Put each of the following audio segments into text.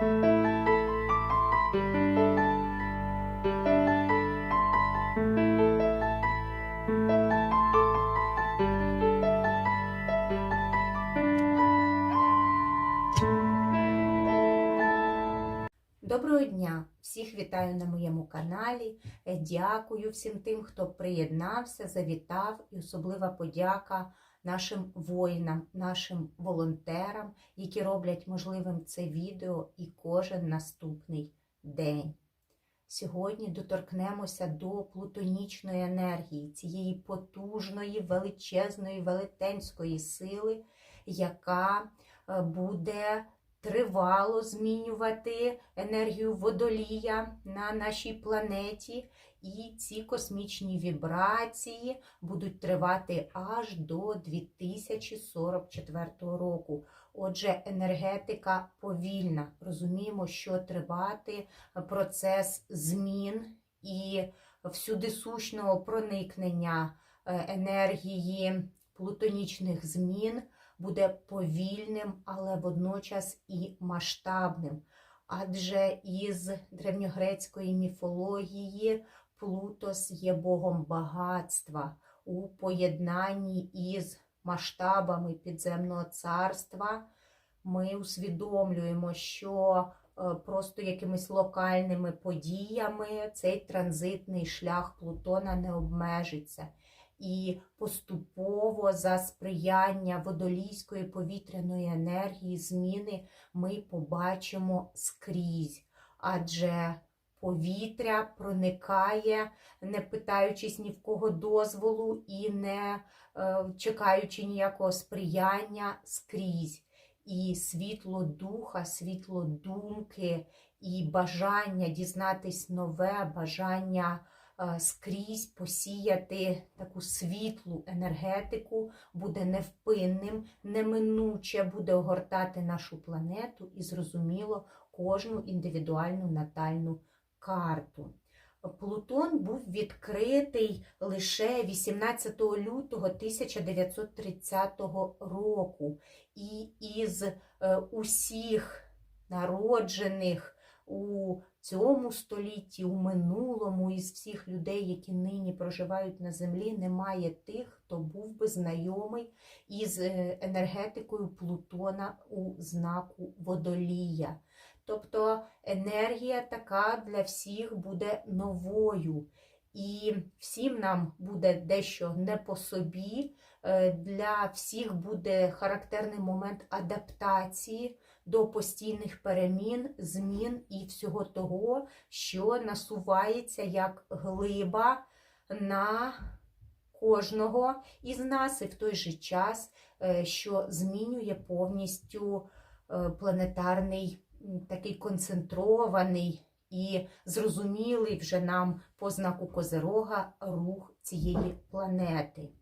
Доброго дня! Всіх вітаю на моєму каналі. Дякую всім тим, хто приєднався, завітав, і особлива подяка нашим воїнам, нашим волонтерам, які роблять можливим це відео і кожен наступний день. Сьогодні доторкнемося до плутонічної енергії, цієї потужної, величезної, велетенської сили, яка е, буде тривало змінювати енергію водолія на нашій планеті, і ці космічні вібрації будуть тривати аж до 2044 року. Отже, енергетика повільна. Розуміємо, що тривати процес змін і всюдисущного проникнення е, енергії плутонічних змін буде повільним, але водночас і масштабним. Адже із древньогрецької міфології Плутос є богом багатства у поєднанні із масштабами підземного царства. Ми усвідомлюємо, що е, просто якимись локальними подіями цей транзитний шлях Плутона не обмежиться і поступово за сприяння водолійської повітряної енергії зміни ми побачимо скрізь. Адже повітря проникає, не питаючись ні в кого дозволу і не е, чекаючи ніякого сприяння скрізь. І світло духа, світло думки, і бажання дізнатись нове, бажання Е, скрізь посіяти таку світлу енергетику, буде невпинним, неминуче буде огортати нашу планету і, зрозуміло, кожну індивідуальну натальну карту. Плутон був відкритий лише 18 лютого 1930 року, і із е, усіх народжених у цьому столітті, у минулому, із всіх людей, які нині проживають на землі, немає тих, хто був би знайомий із е, енергетикою Плутона у знаку водолія. Тобто енергія така для всіх буде новою. І всім нам буде дещо не по собі, е, для всіх буде характерний момент адаптації до постійних перемін, змін і всього того, що насувається як глиба на кожного із нас, і в той же час, е, що змінює повністю е, планетарний такий концентрований і зрозумілий вже нам по знаку Козерога рух цієї планети.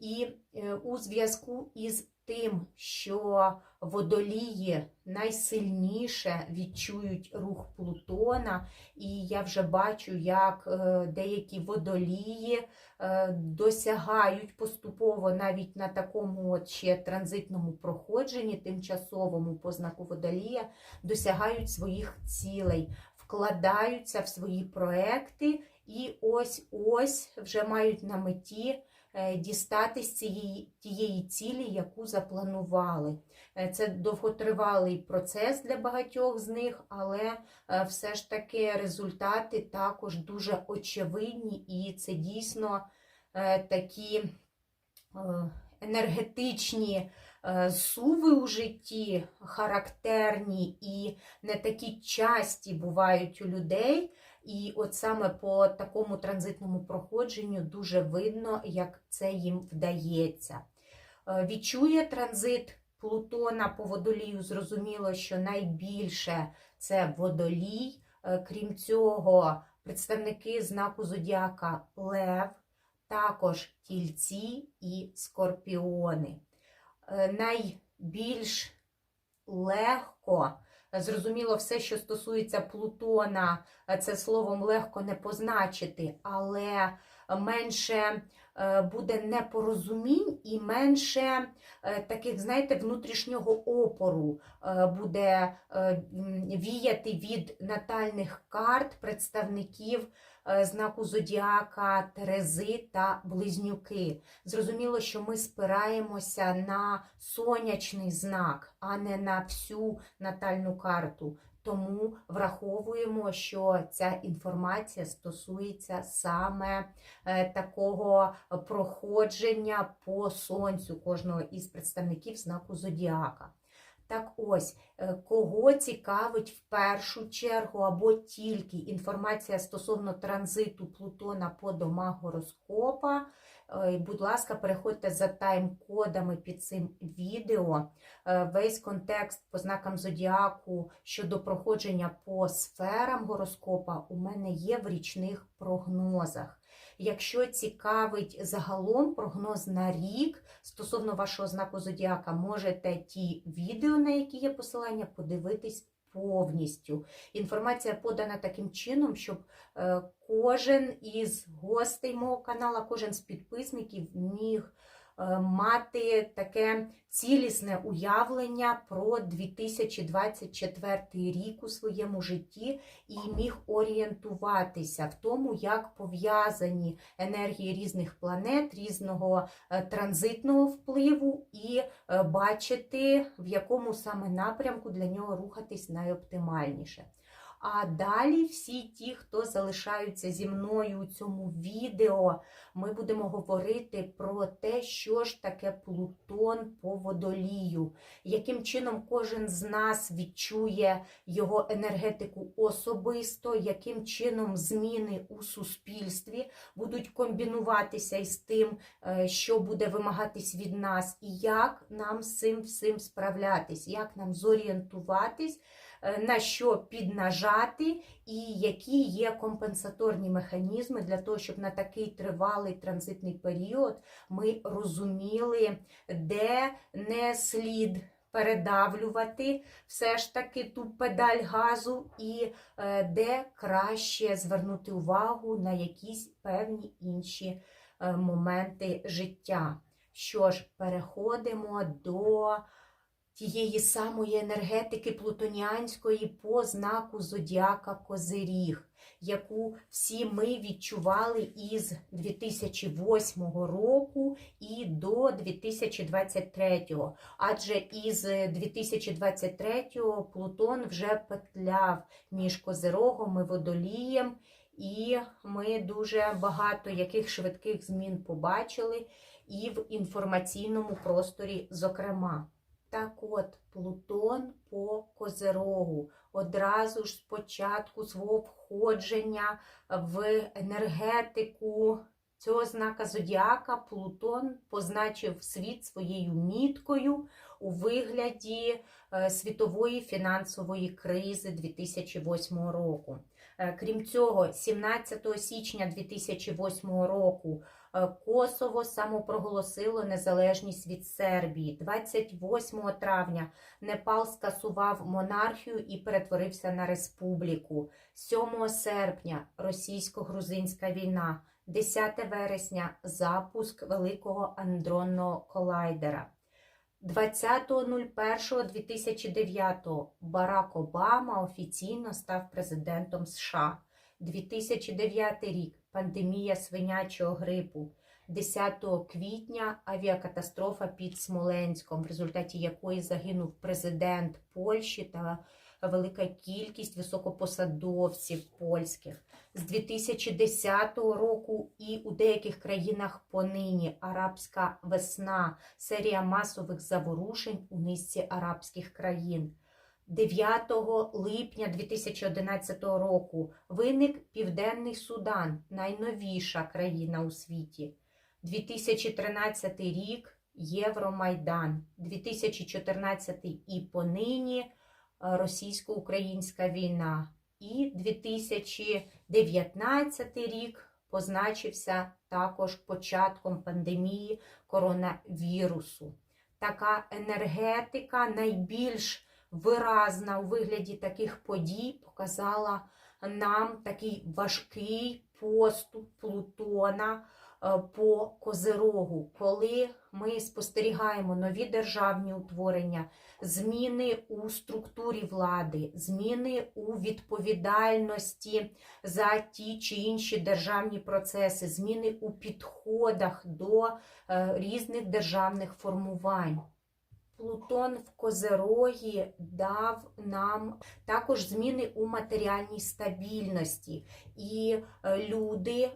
І е, у зв'язку із тим, що водолії найсильніше відчують рух Плутона, і я вже бачу, як е, деякі водолії е, досягають поступово навіть на такому от ще транзитному проходженні, тимчасовому по знаку водолія, досягають своїх цілей, вкладаються в свої проекти і ось-ось вже мають на меті. Е, дістатись цієї тієї цілі, яку запланували. Е, це довготривалий процес для багатьох з них, але е, все ж таки результати також дуже очевидні, і це дійсно такі енергетичні суви у житті, характерні і не такі часті бувають у людей. І от саме по такому транзитному проходженню дуже видно, як це їм вдається. Е, відчує транзит Плутона по водолію, зрозуміло, що найбільше це водолій. Е, крім цього, представники знаку Зодіака Лев, також тільці і скорпіони. Е, найбільш легко Зрозуміло, все, що стосується Плутона, це словом легко не позначити, але менше е, буде непорозумінь і менше е, таких, знаєте, внутрішнього опору е, буде е, віяти від натальних карт представників е, знаку Зодіака, Терези та Близнюки. Зрозуміло, що ми спираємося на сонячний знак, а не на всю натальну карту. Тому враховуємо, що ця інформація стосується саме е, такого проходження по сонцю кожного із представників знаку Зодіака. Так ось, е, кого цікавить в першу чергу або тільки інформація стосовно транзиту Плутона по домах гороскопа, е, будь ласка, переходьте за тайм-кодами під цим відео. Е, Весь контекст по знакам зодіаку щодо проходження по сферам гороскопа у мене є в річних прогнозах. Якщо цікавить загалом прогноз на рік стосовно вашого знаку зодіака, можете ті відео, на які є посилання, подивитись повністю. Інформація подана таким чином, щоб е, кожен із гостей мого каналу, кожен з підписників міг мати таке цілісне уявлення про 2024 рік у своєму житті і міг орієнтуватися в тому, як пов'язані енергії різних планет, різного е, транзитного впливу, і е, бачити, в якому саме напрямку для нього рухатись найоптимальніше. А далі всі ті, хто залишаються зі мною у цьому відео, ми будемо говорити про те, що ж таке Плутон по водолію, яким чином кожен з нас відчує його енергетику особисто, яким чином зміни у суспільстві будуть комбінуватися із тим, е, що буде вимагатись від нас, і як нам з цим всім справлятись, як нам зорієнтуватись. Е, На що піднажати, і які є компенсаторні механізми для того, щоб на такий тривалий транзитний період ми розуміли, де не слід передавлювати все ж таки ту педаль газу, і е, де краще звернути увагу на якісь певні інші е, моменти життя. Що ж, переходимо до тієї самої енергетики плутоніанської по знаку Зодіака Козиріг, яку всі ми відчували із 2008 року і до 2023. Адже із 2023 Плутон вже петляв між Козирогом і Водолієм, і ми дуже багато яких швидких змін побачили і в інформаційному просторі, зокрема. Так от, Плутон по Козерогу одразу ж спочатку свого входження в енергетику цього знака Зодіака Плутон позначив світ своєю міткою у вигляді е, світової фінансової кризи 2008 року. Е, Крім цього, 17 січня 2008 року Косово самопроголосило незалежність від Сербії. 28 травня Непал скасував монархію і перетворився на республіку. 7 серпня російсько-грузинська війна. 10 вересня запуск великого андронного колайдера. 20.01.2009 Барак Обама офіційно став президентом США. 2009 рік пандемія свинячого грипу. 10 квітня авіакатастрофа під Смоленськом, в результаті якої загинув президент Польщі та велика кількість високопосадовців польських. З 2010 року і у деяких країнах понині арабська весна, серія масових заворушень у низці арабських країн. 9 липня 2011 року виник Південний Судан, найновіша країна у світі. 2013 рік Євромайдан, 2014 і понині російсько-українська війна. І 2019 рік позначився також початком пандемії коронавірусу. Така енергетика найбільш виразна у вигляді таких подій показала нам такий важкий поступ Плутона е, по Козирогу, коли ми спостерігаємо нові державні утворення, зміни у структурі влади, зміни у відповідальності за ті чи інші державні процеси, зміни у підходах до е, різних державних формувань. Плутон в Козерогі дав нам також зміни у матеріальній стабільності, і е, люди е,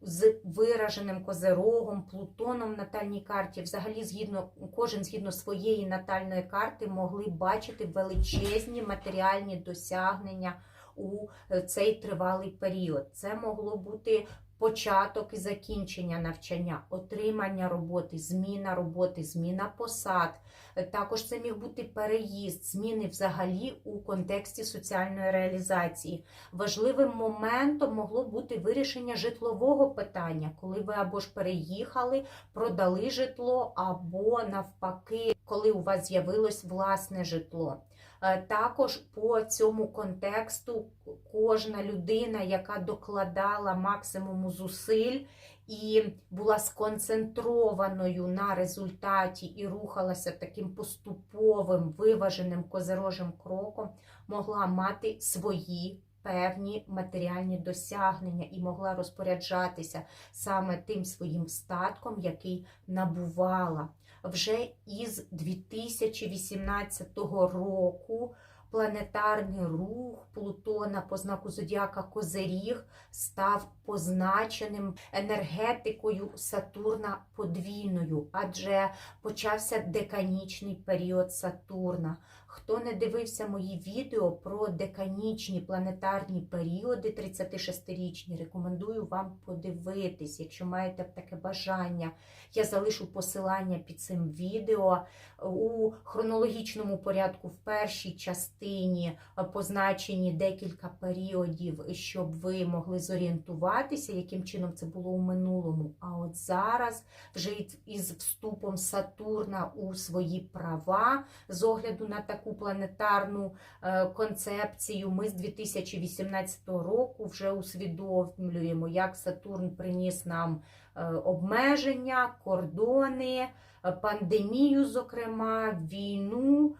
з вираженим козерогом, Плутоном в натальній карті, взагалі, згідно кожен згідно своєї натальної карти, могли бачити величезні матеріальні досягнення у е, цей тривалий період. Це могло бути початок і закінчення навчання, отримання роботи, зміна роботи, зміна посад. Також це міг бути переїзд, зміни взагалі у контексті соціальної реалізації. Важливим моментом могло бути вирішення житлового питання, коли ви або ж переїхали, продали житло, або навпаки, коли у вас з'явилось власне житло. Е, Також по цьому контексту кожна людина, яка докладала максимум зусиль і була сконцентрованою на результаті і рухалася таким поступовим виваженим козирожим кроком, могла мати свої певні матеріальні досягнення і могла розпоряджатися саме тим своїм статком, який набувала. Вже із 2018 року планетарний рух Плутона по знаку Зодіака Козиріг став позначеним енергетикою Сатурна подвійною, адже почався деканічний період Сатурна. Хто не дивився мої відео про деканічні планетарні періоди 36-річні, рекомендую вам подивитись, якщо маєте таке бажання. Я залишу посилання під цим відео у хронологічному порядку в першій частині позначені декілька періодів, щоб ви могли зорієнтуватися, яким чином це було у минулому. А от зараз, вже із вступом Сатурна у свої права, з огляду на таку планетарну е, концепцію, ми з 2018 року вже усвідомлюємо, як Сатурн приніс нам е, обмеження, кордони, е, пандемію, зокрема, війну.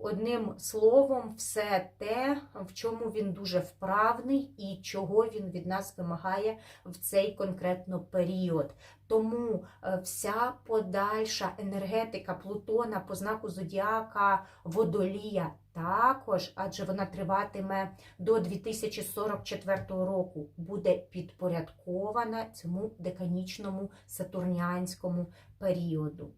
Одним словом, все те, в чому він дуже вправний і чого він від нас вимагає в цей конкретно період. Тому вся подальша енергетика Плутона по знаку Зодіака Водолія також, адже вона триватиме до 2044 року, буде підпорядкована цьому деканічному сатурніанському періоду.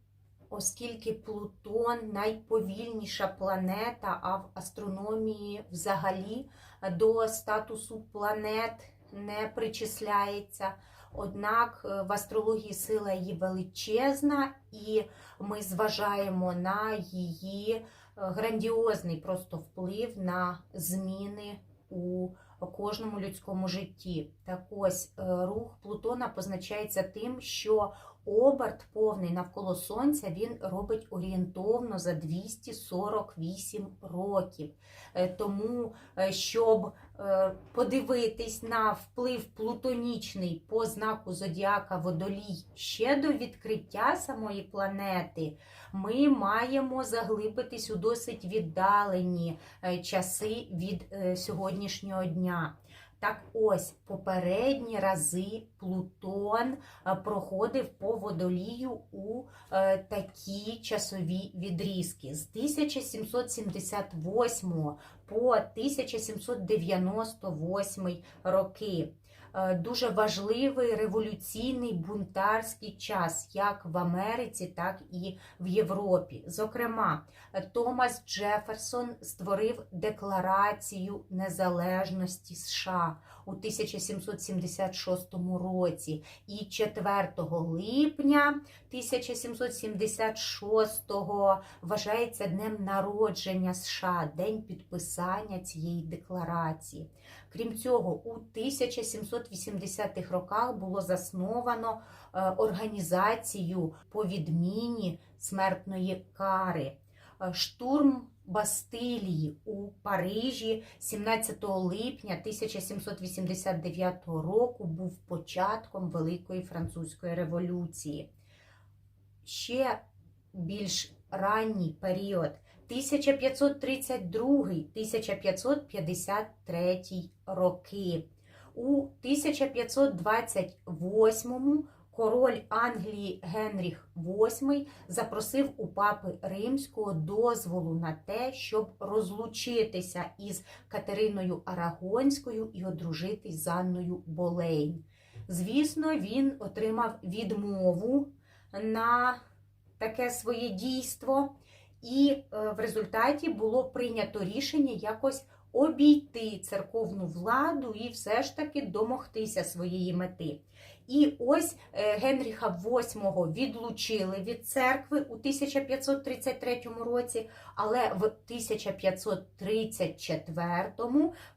Оскільки Плутон найповільніша планета, а в астрономії взагалі до статусу планет не причисляється. Однак в астрології сила її величезна, і ми зважаємо на її грандіозний просто вплив на зміни у кожному людському житті. Так ось рух Плутона позначається тим, що оберт повний навколо Сонця він робить орієнтовно за 248 років. Тому, щоб подивитись на вплив плутонічний по знаку Зодіака Водолій ще до відкриття самої планети, ми маємо заглибитись у досить віддалені часи від сьогоднішнього дня. Так ось попередні рази Плутон проходив по водолію у такі часові відрізки з 1778 по 1798 роки. Дуже важливий революційний бунтарський час, як в Америці, так і в Європі. Зокрема, Томас Джеферсон створив Декларацію незалежності США у 1776 році, і 4 липня 1776 вважається днем народження США, день підписання цієї декларації. Крім цього, у 1780-х роках було засновано організацію по відміні смертної кари. Штурм Бастилії у Парижі 17 липня 1789 року був початком Великої Французької революції. Ще більш ранній період 1532-1553 роки. У 1528 король Англії Генріх VIII запросив у папи Римського дозволу на те, щоб розлучитися із Катериною Арагонською і одружитись з Анною Болейн. Звісно, він отримав відмову на таке своє дійство, і е, в результаті було прийнято рішення якось обійти церковну владу і все ж таки домогтися своєї мети. І ось е, Генріха VIII відлучили від церкви у 1533 році, але в 1534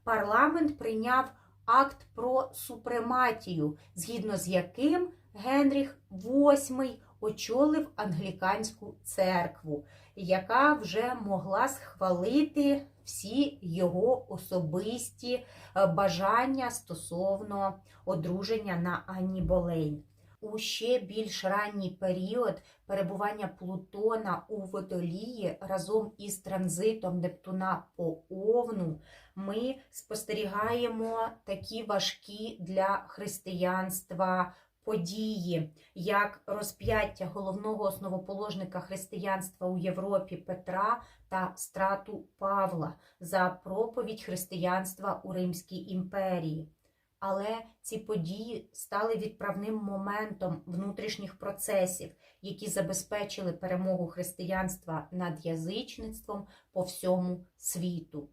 парламент прийняв акт про супрематію, згідно з яким Генріх VIII очолив англіканську церкву, яка вже могла схвалити всі його особисті е, бажання стосовно одруження на Анні Болейн. У ще більш ранній період перебування Плутона у водолії разом із транзитом Нептуна по Овну ми спостерігаємо такі важкі для християнства події, як розп'яття головного основоположника християнства у Європі Петра та страту Павла за проповідь християнства у Римській імперії. Але ці події стали відправним моментом внутрішніх процесів, які забезпечили перемогу християнства над язичництвом по всьому світу.